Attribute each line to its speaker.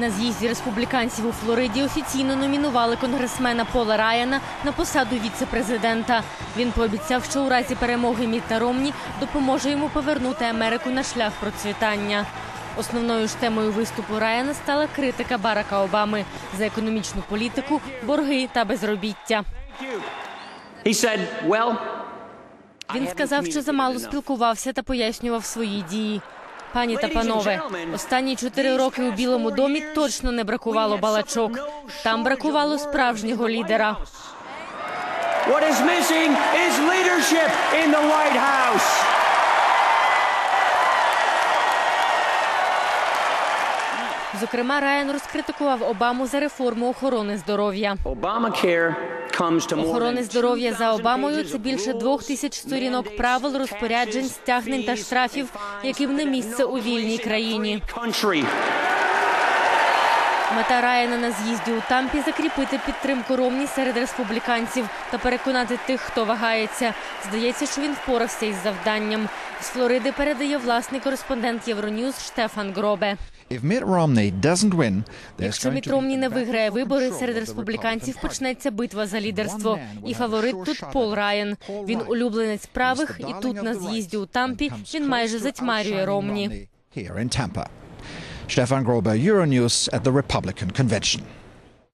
Speaker 1: На з'їзді республіканців у Флориді офіційно номінували конгресмена Пола Райана на посаду віце-президента. Він пообіцяв, що у разі перемоги Мітта Ромні допоможе йому повернути Америку на шлях процвітання. Основною ж темою виступу Райана стала критика Барака Обами за економічну політику, борги та безробіття. Він сказав, що замало спілкувався та пояснював свої дії. Пані та панове, останні чотири роки у Білому домі точно не бракувало балачок. Там бракувало справжнього лідера.
Speaker 2: what is missing is leadership in the White House.
Speaker 1: Зокрема, Райан розкритикував Обаму за реформу охорони здоров'я.
Speaker 2: Obamacare
Speaker 1: Охорони здоров'я за Обамою це більше двох тисяч сторінок правил, розпоряджень, стягнень та штрафів, яким не місце у вільній країні. Мета Райана на з'їзді у Тампі закріпити підтримку Ромні серед республіканців та переконати тих, хто вагається. Здається, що він впорався із завданням. З Флориди передає власний кореспондент Євроньюз Штефан Гробе. Якщо Міт Ромні не виграє вибори серед республіканців, почнеться битва за лідерство. І фаворит тут Пол. Райан. Він улюбленець правих, і тут на з'їзді у Тампі він майже затьмарює Ромні.
Speaker 3: Stefan Grober, Euronews at the Republican convention.